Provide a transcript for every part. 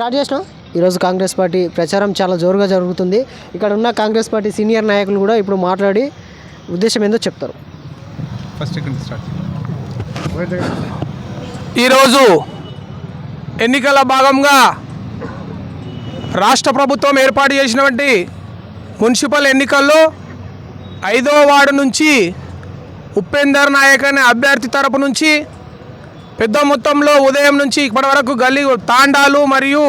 Start చేసినాం. ఈరోజు Congress party ప్రచారం చాలా జోరుగా జరుగుతుంది. ఇక్కడ ఉన్న కాంగ్రెస్ పార్టీ సీనియర్ నాయకులు కూడా ఇప్పుడు మాట్లాడి ఉద్దేశం ఏందో చెప్తారు. ఫస్ట్ స్టార్ట్ ఈరోజు ఎన్నికల భాగంగా రాష్ట్ర ప్రభుత్వం ఏర్పాటు చేసినటువంటి మున్సిపల్ ఎన్నికల్లో ఐదో వార్డు నుంచి ఉపేందర్ నాయక్ అనే అభ్యర్థి తరపు నుంచి పెద్ద మొత్తంలో ఉదయం నుంచి ఇప్పటి వరకు గల్లీ తాండాలు మరియు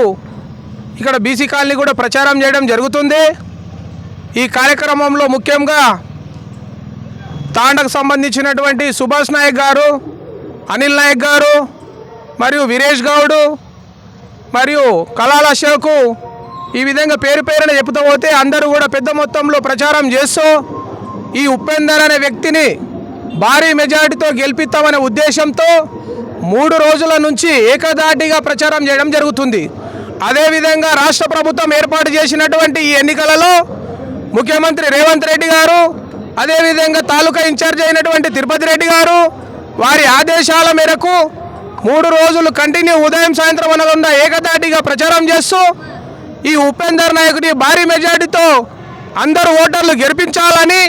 ఇక్కడ బీసీ కాలనీ కూడా ప్రచారం చేయడం జరుగుతుంది. ఈ కార్యక్రమంలో ముఖ్యంగా తాండకు సంబంధించినటువంటి సుభాష్ నాయక్ గారు అనిల్ నాయక్ గారు మరియు వీరేష్ గౌడు మరియు కళాల అశోకు ఈ విధంగా పేరు పేరున చెప్తూ పోతే అందరూ కూడా పెద్ద మొత్తంలో ప్రచారం చేస్తూ ఈ ఉపేందర్ అనే వ్యక్తిని భారీ మెజారిటీతో గెలిపిస్తామనే ఉద్దేశంతో మూడు రోజుల నుంచి ఏకదాటిగా ప్రచారం చేయడం జరుగుతుంది. అదేవిధంగా రాష్ట్ర ప్రభుత్వం ఏర్పాటు చేసినటువంటి ఈ ఎన్నికలలో ముఖ్యమంత్రి రేవంత్ రెడ్డి గారు అదేవిధంగా తాలూకా ఇన్ఛార్జ్ అయినటువంటి తిరుపతి రెడ్డి గారు వారి ఆదేశాల మేరకు మూడు రోజులు కంటిన్యూ ఉదయం సాయంత్రం అనకుండా ఏకదాటిగా ప్రచారం చేస్తూ ఈ ఉపేందర్ నాయకుడి భారీ మెజార్టీతో అందరు ఓటర్లు గెలిపించాలని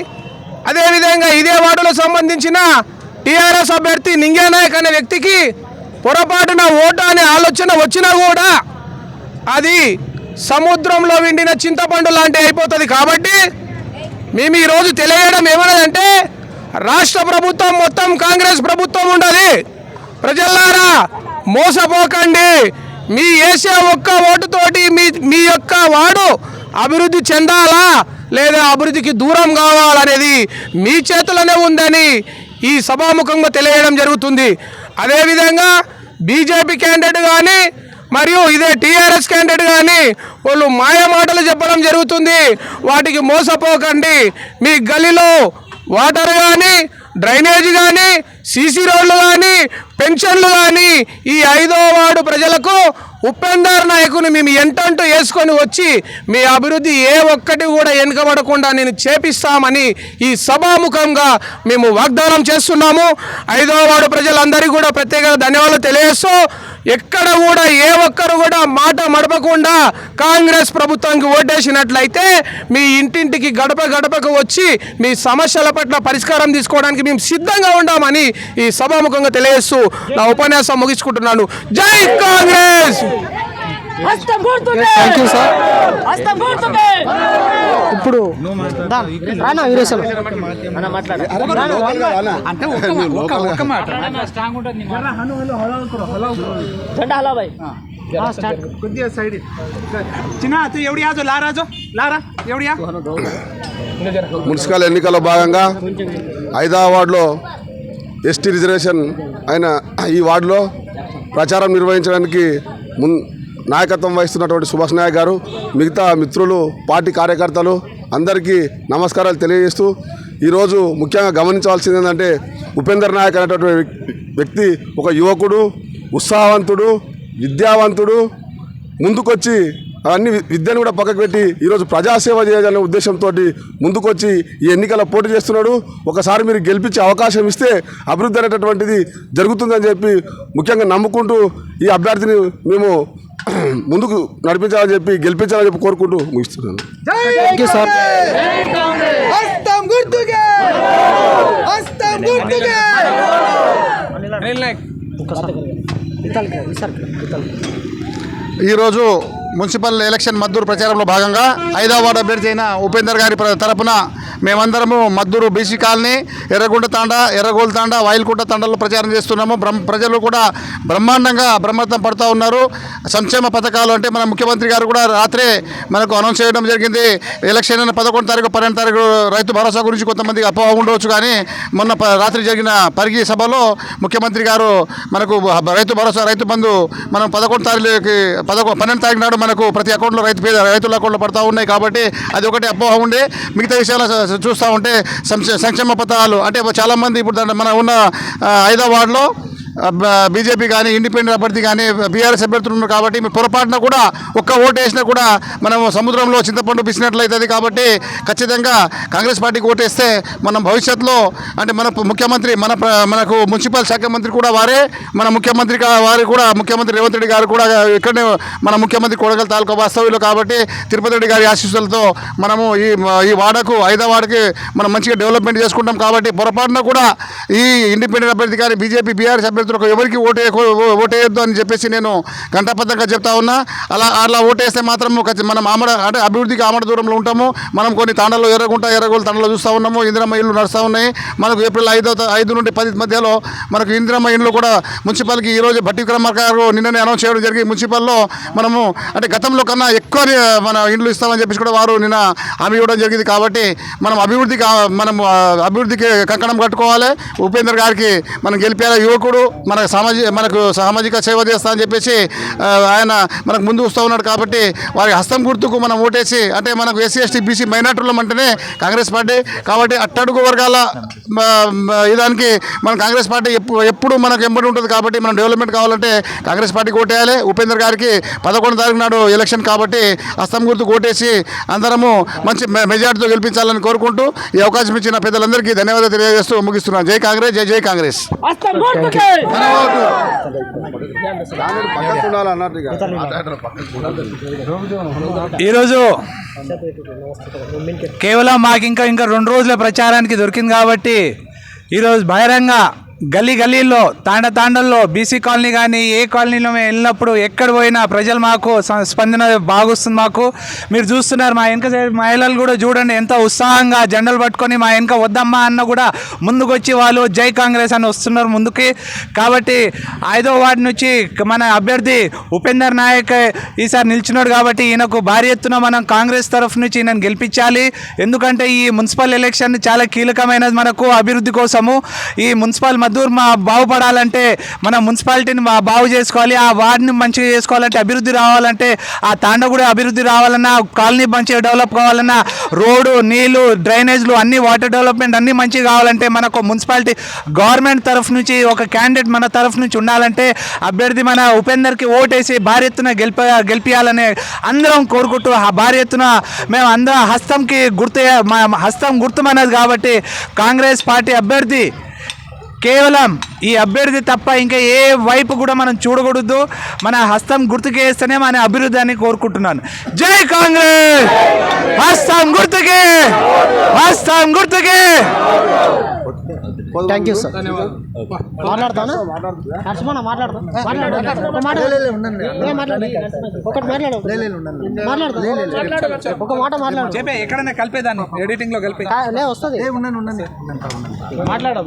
అదేవిధంగా ఇదే వార్డులో సంబంధించిన టీఆర్ఎస్ అభ్యర్థి నింగేనాయక్ అనే వ్యక్తికి పొరపాటున ఓటు అనే ఆలోచన వచ్చినా కూడా అది సముద్రంలో విండిన చింతపండు లాంటి అయిపోతుంది కాబట్టి మేము ఈరోజు తెలియడం ఏమన్నదంటే రాష్ట్ర ప్రభుత్వం మొత్తం కాంగ్రెస్ ప్రభుత్వం ఉండదు. ప్రజలారా మోసపోకండి. మీ వేసే ఒక్క ఓటుతోటి మీ మీ యొక్క వాడు అభివృద్ధి చెందాలా లేదా అభివృద్ధికి దూరం కావాలనేది మీ చేతిలోనే ఉందని ఈ సభాముఖంగా తెలియడం జరుగుతుంది. అదేవిధంగా బీజేపీ క్యాండిడేట్ కానీ మరియు ఇదే టీఆర్ఎస్ క్యాండిడేట్ కానీ వాళ్ళు మాయ మాటలు చెప్పడం జరుగుతుంది. వాటికి మోసపోకండి. మీ గల్లీలో వాటర్ కానీ డ్రైనేజ్ కానీ సీసీ రోడ్లు కానీ పెన్షన్లు కానీ ఈ ఐదో వార్డు ప్రజలకు ఉపేందర్ నాయకుని మేము ఎంటంటూ వేసుకొని వచ్చి మీ అభివృద్ధి ఏ ఒక్కటి కూడా వెనుకబడకుండా నేను చేపిస్తామని ఈ సభాముఖంగా మేము వాగ్దానం చేస్తున్నాము. ఐదో వార్డు ప్రజలందరికీ కూడా ప్రత్యేక ధన్యవాదాలు తెలియజేస్తూ ఎక్కడ కూడా ఏ ఒక్కరు కూడా మాట మడపకుండా కాంగ్రెస్ ప్రభుత్వానికి ఓటేసినట్లయితే మీ ఇంటింటికి గడప గడపకు వచ్చి మీ సమస్యల పట్ల పరిష్కారం తీసుకోవడానికి మేము సిద్ధంగా ఉండామని ఈ సభాముఖంగా తెలియజేస్తూ నా ఉపన్యాసం ముగించుకుంటున్నాను. జై కాంగ్రెస్! యూ సార్ ఇప్పుడు రానా అంటే ఒక మాట. కొద్దిగా సైడ్. చిన్న ఎవడి యాజో లారా ఎవడియా? మున్సిపల్ ఎన్నికల భాగంగా హైదరాబాద్లో ఎస్టీ రిజర్వేషన్ అయిన ఈ వార్డులో ప్రచారం నిర్వహించడానికి మున్ నాయకత్వం వహిస్తున్నటువంటి సుభాష్ నాయక్ గారు మిగతా మిత్రులు పార్టీ కార్యకర్తలు అందరికీ నమస్కారాలు తెలియజేస్తూ ఈరోజు ముఖ్యంగా గమనించవలసింది ఏంటంటే ఉపేందర్ నాయక్ అనేటటువంటి వ్యక్తి ఒక యువకుడు ఉత్సాహవంతుడు విద్యావంతుడు ముందుకొచ్చి అవన్నీ విద్యను కూడా పక్కకు పెట్టి ఈరోజు ప్రజాసేవ చేయాలనే ఉద్దేశంతో ముందుకొచ్చి ఈ ఎన్నికల పోటీ చేస్తున్నాడు. ఒకసారి మీరు గెలిపించే అవకాశం ఇస్తే అభివృద్ధి అనేటటువంటిది జరుగుతుందని చెప్పి ముఖ్యంగా నమ్ముకుంటూ ఈ అభ్యర్థిని మేము ముందుకు నడిపించాలని చెప్పి గెలిపించాలని చెప్పి కోరుకుంటూ ముగిస్తున్నాను. థ్యాంక్ యూ సార్ ఈరోజు మున్సిపల్ ఎలక్షన్ మద్దూరు ప్రచారంలో భాగంగా హైదరాబాద్ అభ్యర్థి అయిన ఉపేందర్ గారి ప్ర- తరపున మేమందరము మద్దూరు బీసీ కాలనీ ఎర్రగుంట తాండ ఎర్రగోల్ తాండ వాయిల్కుంట తాండాలో ప్రచారం చేస్తున్నాము. బ్రహ్మ ప్రజలు కూడా బ్రహ్మాండంగా బ్రహ్మత్వం పడుతూ ఉన్నారు. సంక్షేమ పథకాలు అంటే మన ముఖ్యమంత్రి గారు కూడా రాత్రే మనకు అనౌన్స్ చేయడం జరిగింది. ఎలక్షన్ అయిన పదకొండు తారీఖు పన్నెండు తారీఖు రైతు భరోసా గురించి కొంతమందికి అపోహ ఉండవచ్చు కానీ మొన్న రాత్రి జరిగిన పరిగి సభలో ముఖ్యమంత్రి గారు మనకు రైతు భరోసా రైతు బంధు మనం పదకొండు తారీఖుకి పదకొ పన్నెండు తారీఖు నాడు మనకు ప్రతి అకౌంట్లో రైతు పేద రైతుల అకౌంట్లో పడతా ఉన్నాయి కాబట్టి అది ఒకటి అపోహ ఉండే. మిగతా విషయాలు చూస్తూ ఉంటే సంక్షేమ పథకాలు అంటే చాలామంది ఇప్పుడు దాంట్లో మన ఉన్న హైదరాబాద్లో బీజేపీ కానీ ఇండిపెండెంట్ అభ్యర్థి కానీ బీఆర్ఎస్ అభ్యర్థులు ఉన్నారు కాబట్టి మీరు పొరపాటున కూడా ఒక్క ఓటు వేసినా కూడా మనం సముద్రంలో చింతపండు పిసినట్లయితుంది కాబట్టి ఖచ్చితంగా కాంగ్రెస్ పార్టీకి ఓటేస్తే మనం భవిష్యత్తులో అంటే మన ముఖ్యమంత్రి మన మనకు మున్సిపల్ శాఖ మంత్రి కూడా వారే మన ముఖ్యమంత్రి వారు కూడా ముఖ్యమంత్రి రేవంత్ రెడ్డి గారు కూడా ఇక్కడనే మన ముఖ్యమంత్రి కొడగల తాలూకా వాస్తవ్యులు కాబట్టి తిరుపతి రెడ్డి గారి ఆశీస్సులతో మనము ఈ ఈ వాడకు ఐదో వాడకి మనం మంచిగా డెవలప్మెంట్ చేసుకుంటాం కాబట్టి పొరపాటున కూడా ఈ ఇండిపెండెంట్ అభ్యర్థి కానీ బీజేపీ బీఆర్ఎస్ అభ్యర్థులకు ఎవరికి ఓటే ఓటేయొద్దు అని చెప్పేసి నేను గంటాపద్ధంగా చెప్తా ఉన్నా. అలా అలా ఓటేస్తే మాత్రం ఒక మనం ఆమడ అంటే అభివృద్ధికి ఆమడ దూరంలో ఉంటాము. మనం కొన్ని తాండాలు ఎర్రగుంట ఎర్రగోలు తండలు చూస్తూ ఉన్నాము. ఇందిరమ్మ ఇల్లు నడుస్తూ ఉన్నాయి. మనకు ఏప్రిల్ ఐదో ఐదు నుండి పది మధ్యలో మనకు ఇందిరమ్మ ఇండ్లు కూడా మున్సిపల్కి ఈరోజు భట్టి విక్రమార్క గారు నిన్ననే అనౌన్స్ చేయడం జరిగింది. మున్సిపల్లో మనము అంటే గతంలో కన్నా ఎక్కువ మన ఇండ్లు ఇస్తామని చెప్పేసి కూడా వారు నిన్న హామీ ఇవ్వడం జరిగింది కాబట్టి మనం అభివృద్ధికి మనం అభివృద్ధికి కంకణం కట్టుకోవాలి. ఉపేంద్ర గారికి మనం గెలిపేయాలి యువకుడు మన సామాజిక మనకు సామాజిక సేవ చేస్తా అని చెప్పేసి ఆయన మనకు ముందు వస్తూ ఉన్నాడు కాబట్టి వారి హస్తం గుర్తుకు మనం ఓటేసి అంటే మనకు ఎస్సీ ఎస్టీ బీసీ మైనార్టీలు అంటేనే కాంగ్రెస్ పార్టీ కాబట్టి అట్టడుగు వర్గాల ఇదానికి మన కాంగ్రెస్ పార్టీ ఎప్పుడు ఎప్పుడు మనకు ఎంబడి ఉంటుంది కాబట్టి మనం డెవలప్మెంట్ కావాలంటే కాంగ్రెస్ పార్టీకి ఓటేయాలి. ఉపేంద్ర గారికి పదకొండు తారీఖు నాడు ఎలక్షన్ కాబట్టి హస్తం గుర్తుకు ఓటేసి అందరము మంచి మె- మెజార్టీతో గెలిపించాలని కోరుకుంటూ ఈ అవకాశం ఇచ్చిన పెద్దలందరికీ ధన్యవాదాలు తెలియజేస్తూ ముగిస్తున్నాను. జై కాంగ్రెస్ జై జై కాంగ్రెస్. హస్తం ఈరోజు కేవలం మాకు ఇంకా ఇంకా రెండు రోజుల ప్రచారానికి దొరికింది కాబట్టి ఈరోజు బహిరంగ గల్లీ గలీల్లో తాండ తాండల్లో బీసీ కాలనీ కానీ ఏ కాలనీలో మేము వెళ్ళినప్పుడు ఎక్కడ పోయినా ప్రజలు మాకు స్పందన బాగుస్తుంది మాకు. మీరు చూస్తున్నారు మా వెనక సైడ్ మహిళలు కూడా చూడండి ఎంత ఉత్సాహంగా జెండలు పట్టుకొని మా వెనక వద్దమ్మా అన్న కూడా ముందుకొచ్చి వాళ్ళు జై కాంగ్రెస్ అని వస్తున్నారు ముందుకి. కాబట్టి ఐదో వార్డు నుంచి మన అభ్యర్థి ఉపేందర్ నాయక్ ఈసారి నిలిచినాడు కాబట్టి ఈయనకు భారీ ఎత్తున మనం కాంగ్రెస్ తరఫు నుంచి ఈయనను గెలిపించాలి. ఎందుకంటే ఈ మున్సిపల్ ఎలక్షన్ చాలా కీలకమైనది మనకు అభివృద్ధి కోసము. ఈ మున్సిపల్ మద్దూరు మా బాగుపడాలంటే మన మున్సిపాలిటీని మా బాగు చేసుకోవాలి ఆ వార్డుని మంచిగా చేసుకోవాలంటే అభివృద్ధి రావాలంటే ఆ తాండ కూడా అభివృద్ధి రావాలన్నా కాలనీ మంచిగా డెవలప్ కావాలన్నా రోడ్డు నీళ్ళు డ్రైనేజ్లు అన్ని వాటర్ డెవలప్మెంట్ అన్ని మంచిగా కావాలంటే మనకు మున్సిపాలిటీ గవర్నమెంట్ తరఫు నుంచి ఒక క్యాండిడేట్ మన తరఫు నుంచి ఉండాలంటే అభ్యర్థి మన ఉపేందర్కి ఓటేసి భారీ ఎత్తున గెలిప గెలిపించాలని అందరం కోరుకుంటూ ఆ భారీ ఎత్తున మేము అందరం హస్తంకి గుర్తు మా హస్తం గుర్తుమన్నది కాబట్టి కాంగ్రెస్ పార్టీ అభ్యర్థి కేవలం ఈ అభ్యర్థి తప్ప ఇంకా ఏ వైపు కూడా మనం చూడకూడదు. మన హస్తం గుర్తుకేస్తేనే మన అభివృద్ధి అని కోరుకుంటున్నాను. జై కాంగ్రెస్! హస్తం గుర్తుకే! హస్తం గుర్తుకే! థ్యాంక్ యూ సార్ మాట్లాడతాను నరసింహ మాట్లాడతా మాట్లాడు ఒక మాట ఏ మాట్లాడు ఒకటి మాట్లాడు మాట్లాడతా ఒక మాట మాట్లాడు చెప్పే ఎక్కడైనా కలిపేదాన్ని ఎడిటింగ్లో కలిపే లే వస్తుంది మాట్లాడదా